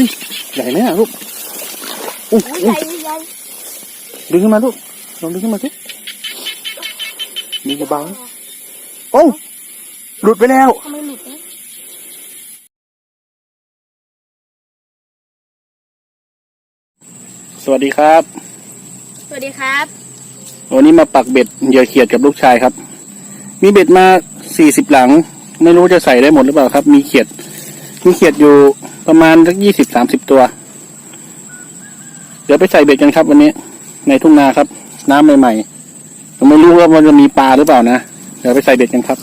อุ้ยใหญ่ไหมอะลูกอุ้ยอุ้ยอุ้ใหยญ่ใหญ่ดึงขึ้นมาลูกลองดึงขึ้นมาสิดึงเบาๆโอ้าหลุดไปแล้วทำไมหลุดเนี่ยสวัสดีครับ สวัสดีครับ วันนี้มาปักเบ็ดเหยื่อเขียดกับลูกชายครับ มีเบ็ดมาสี่สิบหลัง ไม่รู้จะใส่ได้หมดหรือเปล่าครับ มีเขียด มีเขียดอยู่ประมาณสักยี่สิบสามสิบตัว เดี๋ยวไปใส่เบ็ดกันครับ วันนี้ ในทุ่งนาครับ น้ำใหม่ๆผมไม่รู้ว่ามันจะมีปลาหรือเปล่านะ เดี๋ยวไปใส่เบ็ดกันครับ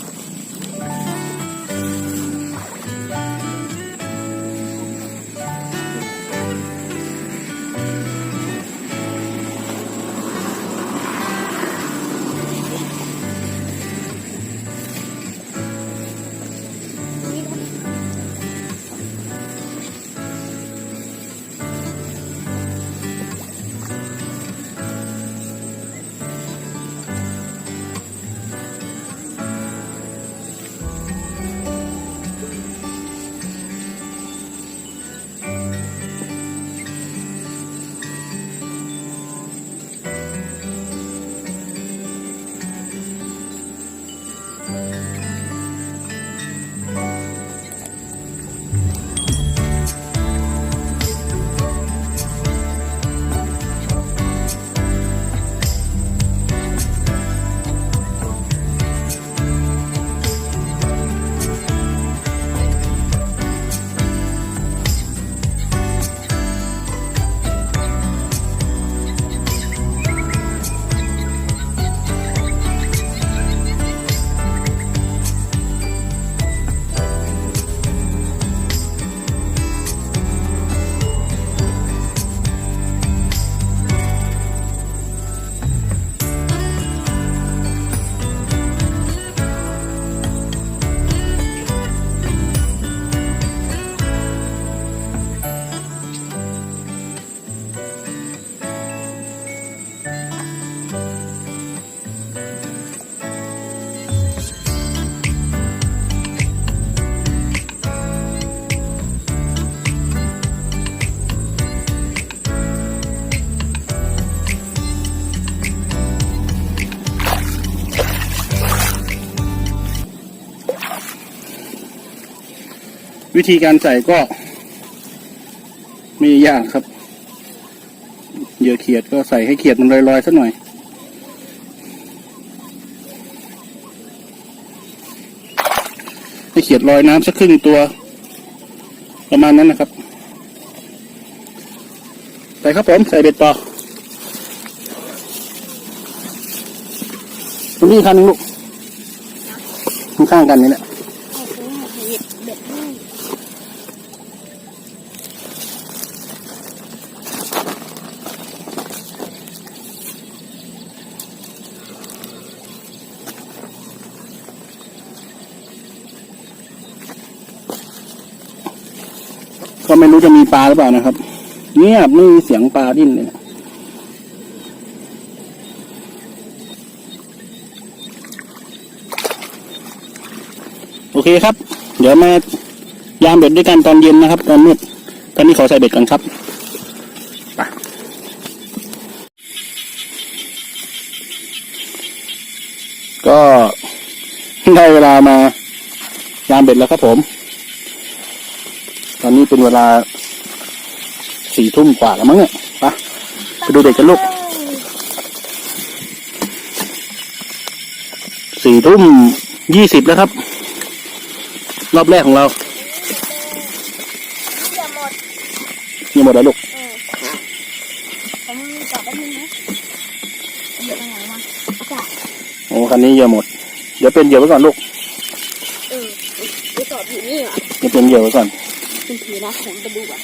วิธีการใส่ก็ไม่ยากครับเหยื่อเขียดก็ใส่ให้เขียดมันลอยๆสักหน่อย ให้เขียดลอยน้ำสักครึ่งตัว ประมาณนั้นนะครับใส่ครับผมใส่เบ็ดต่อตรงนี้คันนึงลูกข้างๆกันนี่แหละ โอ้โหเบ็ดเบ็ดนี่ ก็ไม่รู้จะมีปลาหรือเปล่านะครับ เงียบไม่มีเสียงปลาดิ้นเลย โอเคครับ เดี๋ยวมายามเบ็ดด้วยกันตอนเย็นนะครับ ตอนมืดตอนนี้ขอใส่เบ็ดกันครับไปก็ได้เวลามายามเบ็ดแล้วครับผม อนนี้เป็นเวลาสี่ทุ่มกว่าแล้วมั้งเนี่ยไปไปดูเด็กกันลูกสี่ทุ่มยี่สิบแล้วครับ รอบแรกของเราอย่าหมดยังหมดแล้วลูกเออผมจับแป๊บนึงนะเหยียบตรงไหนวะจับโอ้คันนี้เหยื่อหมด เดี๋ยวเป็นเหยื่อไว้ก่อนลูกเออไปจอดอยู่นี่เหรอเดี๋ยวเป็นเหยื่อไว้ก่อน คุณถือนะผมไปดูอะ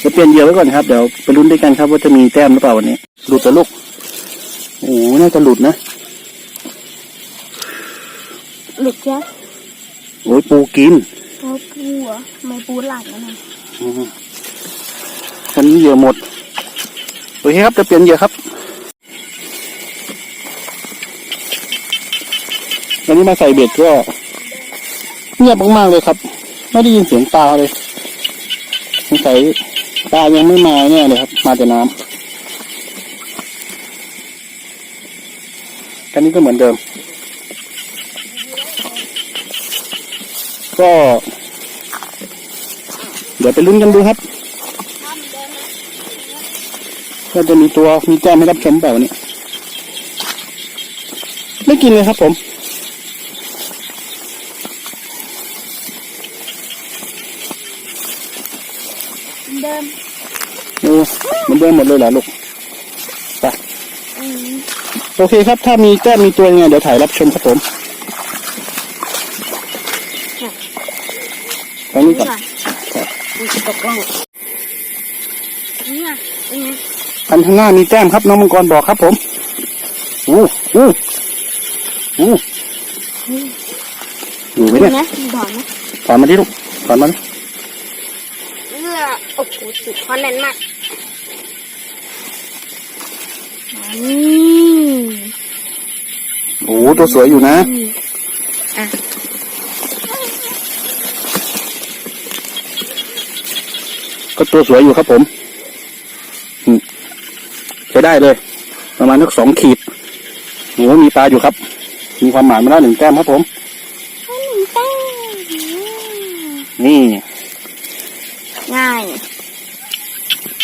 เดี๋ยวเปลี่ยนเหยื่อไว้ก่อนครับ เดี๋ยวไปลุ้นด้วยกันครับว่าจะมีแต้มหรือเปล่าวันนี้ หลุดแล้วลูก โอ้โหน่าจะหลุดนะ หลุดจ้ะโอ้ยปูกินแล้วปูเหรอทำไม่ปูหลังนะอืมคันนี้เหยื่อหมด โอเคครับจะเปลี่ยนเหยื่อครับวันนี้มาใส่เบ็ดก็เงียบมากๆเลยครับ ไม่ได้ยินเสียงปลาเลย สงสัยปลายังไม่มาเนี่ยเลยครับ มาแต่น้ำอันนี้ก็เหมือนเดิม ก็ เดี๋ยวไปลุ้นกันดูครับว่าจะมีตัวมีแก้มให้รับชมเปล่าเนี่ย ไม่กินเลยครับผม เดิม เออ เหมันเดิมหมดเลยเหรอลูกไปอืมโอเคครับ ถ้ามีแก้มมีตัวยังไงเดี๋ยวถ่ายรับชมครับผมตรงนี้ก่อนค่ะอุ้ยตกล่องเนี่ยเป็นไงอันข้างหน้ามีแก้มครับน้องมังกรบอกครับผมอู้อู้อู้อยู่ไหมเห็เนี่ยนไหมถอนไหมถอนมาดิลูกถอนมาดิเอื้อโอ้โหสุดคอนแน่นมากอืม โอ้โหตัวสวยอยู่นะอะก็ตัวสวยอยู่ครับผมอืมใช้ได้เลย ประมาณนักสองขีดโอ้โหมีปลาอยู่ครับ มีความหมายมาแล้วหนึ่งแต้มครับผมข้าวหนึ่งแป้งนี่ ง่าย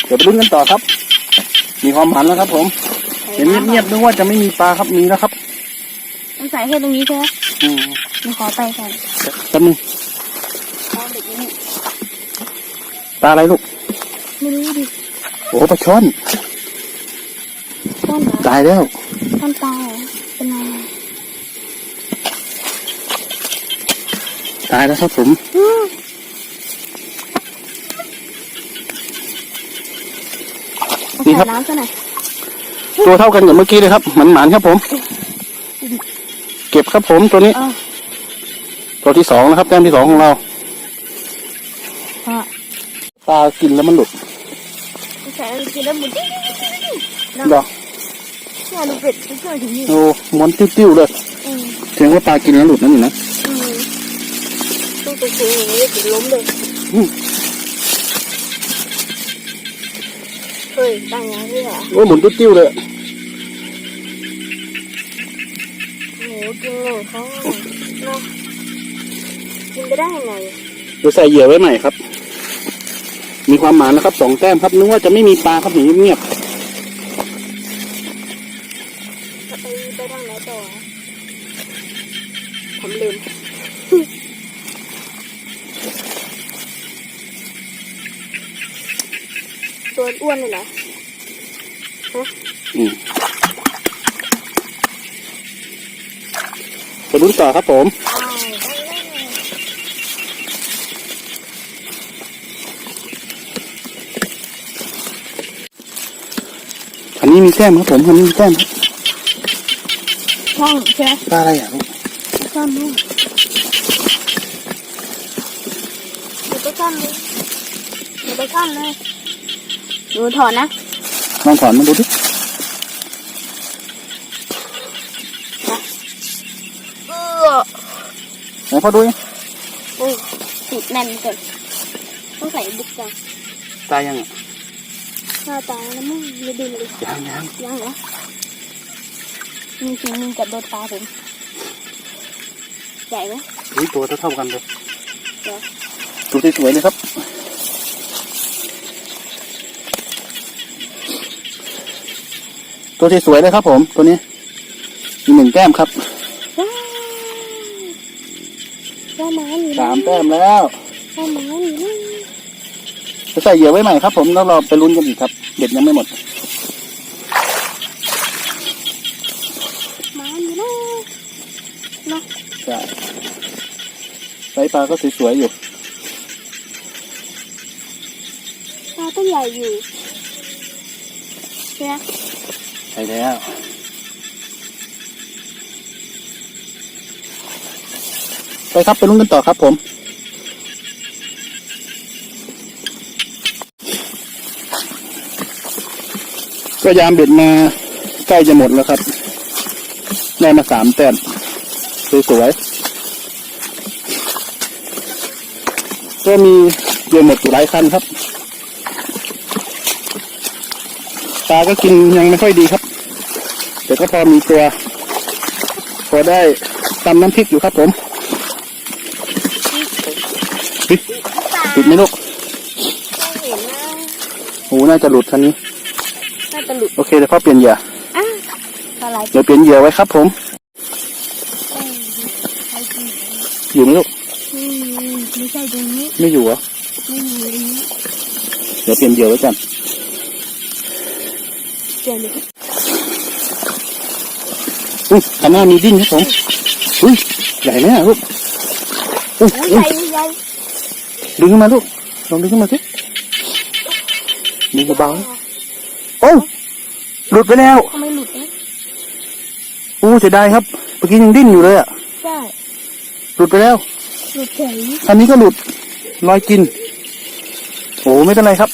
เดี๋ยวไปลุ้นกันต่อครับ มีความหมายแล้วครับ ผม เห็นเงียบๆนึกว่าจะไม่มีปลาครับมีแล้วครับต้องใส่แค่ตรงนี้ใช่ไหมอืมมันขอไปก่อนแป๊บนึงขอเด็กนี้ปลาอะไรลูก ไม่รู้ดิ โอ้ปลาช่อนต้นเหรอตายแล้วต้นตายเหรอเป็นไงตายแล้วครับผม อืม นี่ครับใส่น้ำซะหน่อยตัวเท่ากันกับเมื่อกี้เลยครับหมันหมานๆครับผม เก็บครับผมตัวนี้ เออตัวที่สองนะครับแต้มที่สองของเราพอปลากินแล้วมันหลุดใส่แล้วกินแล้วหมุนดอกแค่ดูเป็ดไม่ช่วยถึงนี่โอ้ม้วนติ้วๆเลยอืมแสดงว่าปลากินแล้วหลุดนั่นนี่นะอืมต้องไปซื้ออย่างนี้ถึงล้มเลย อืม เฮ้ยตั้งอย่างนี้เหรอโอ้ยหมุนติ้วๆเลยโอ้โหกินเลยเขาเนาะกินไปได้ยังไงเดี๋ยวใส่เหยื่อไว้ใหม่ครับ มีความหมายนะครับสองแต้มครับนึกว่าจะไม่มีปลาครับหนีเงียบ จะไปไปทางไหนต่ออะผมลืม ตัวอ้วนเลยเหรอๆอืมไปลุ้นต่อครับผมอ้าวได้เลยอันนี้มีแต้มครับผม อันนี้มีแต้มครับช่องใช่ไหมปลาอะไรอะลูกช่องนู่นเดี๋ยวไปช่องเลยเดี๋ยวไปช่องเลย ดูถอนนะลองถอนมาดูดิเออไหนพอดูดิโอ้ยติดแน่นเกินต้องใส่บุกจังตายยังอะหน้าตาแล้วมึงไม่ดูเลยยังยังยังเหรอมีสิ่งหนึ่งกับโดนตาผมใหญ่ไหมอุ้ยตัวเท่าๆกันเลยเดี๋ยวตัวที่สวยเลยครับ ตัวที่สวยเลยครับ ผม ตัวนี้มีหนึ่งแต้มครับว้าวว้าวหมาอยู่นะสามแต้มแล้วว้าวหมาอยู่นะจะใส่เหยื่อไว้ใหม่ครับ ผมแล้วเราไปลุ้นกันอีกครับ เด็ดยังไม่หมดหมาอยู่นะเนาะใช่ไซส์ปลาก็สวยๆอยู่ตาก็ใหญ่อยู่ใช่ ไปแล้วไปครับไปลุ้นกันต่อครับผม ก็ยามเบ็ดมาใกล้จะหมดแล้วครับได้มาสามแต้มสวยสวยก็มีเรือหมดอยู่หลายคันครับตาก็กินยังไม่ค่อยดีครับ ก็พอมีตัว พอได้ตำน้ำพริกอยู่ครับผมเฮ้ยติดไหมลูกไม่เห็นนะโอ้น่าจะหลุดคันนี้ น่าจะหลุด โอเคเดี๋ยวพ่อเปลี่ยนเหยื่ออะอะไรเดี๋ยวเปลี่ยนเหยื่อไว้ครับผมเอ้ยใครกินอยู่ไหมลูกอืมไม่ใช่ตรงนี้ ไม่อยู่เหรอไม่มีตรงนี้เดี๋ยวเปลี่ยนเหยื่อไว้กันเจอเลย อุ้ยข้างหน้ามีดิ้นครับผมอุ้ยใหญ่ไหมอะลูกอุ้ยอุ้ยอุ้ใหยญ่ใหญ่ดึงขึ้นมาลูกลองดึงขึ้นมาสิดึงเบาๆโอ้หลุดไปแล้วทำไมหลุดนะอู้เสียดายครับเมื่อกี้ยังดิ้นอยู่เลยอะใช่หลุดไปแล้วหลุดเฉยอันนี้ก็หลุดลอยกินโอ้ไม่เป็นไรครับ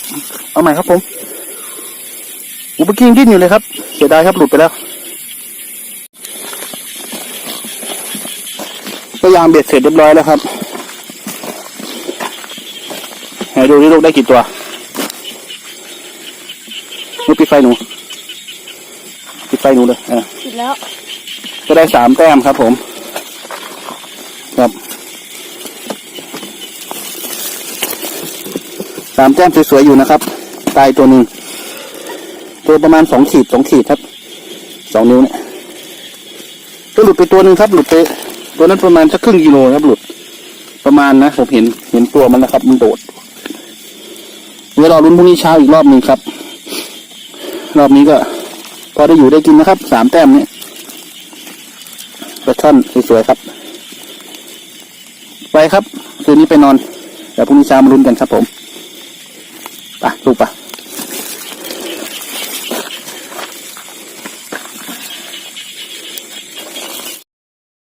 เอาใหม่ครับผมอุปกิ้งดิ้นอยู่เลยครับ เสียดายครับหลุดไปแล้ว พยายามเบ็ดเสร็จเรียบร้อยแล้วครับไหนดูนี่ลูกได้กี่ตัวลูกปิดไฟหนูปิดไฟหนูเลยอ่าผิดแล้ว ก็ได้สามแต้มครับผม ครับสามแต้มสวยๆอยู่นะครับ ตายตัวหนึ่งตัวประมาณสองขีดสองขีดครับสองนิ้วเนี่ยก็หลุดไปตัวหนึ่งครับ หลุดไป ตัวนั้นประมาณสักครึ่งกิโลครับหลุด ประมาณนะผมเห็นเห็นตัวมันนะครับ มันโดดเดี๋ยวรอรุ้นพรุ่งนี้เช้าอีกรอบหนึ่งครับ รอบนี้ก็ พอได้อยู่ได้กินนะครับสามแต้มเนี่ยปลาช่อนสวยๆครับ ไปครับ คืนนี้ไปนอนเดี๋ยวพรุ่งนี้เช้ามาลุ้นกันครับผมไปลูกไปะ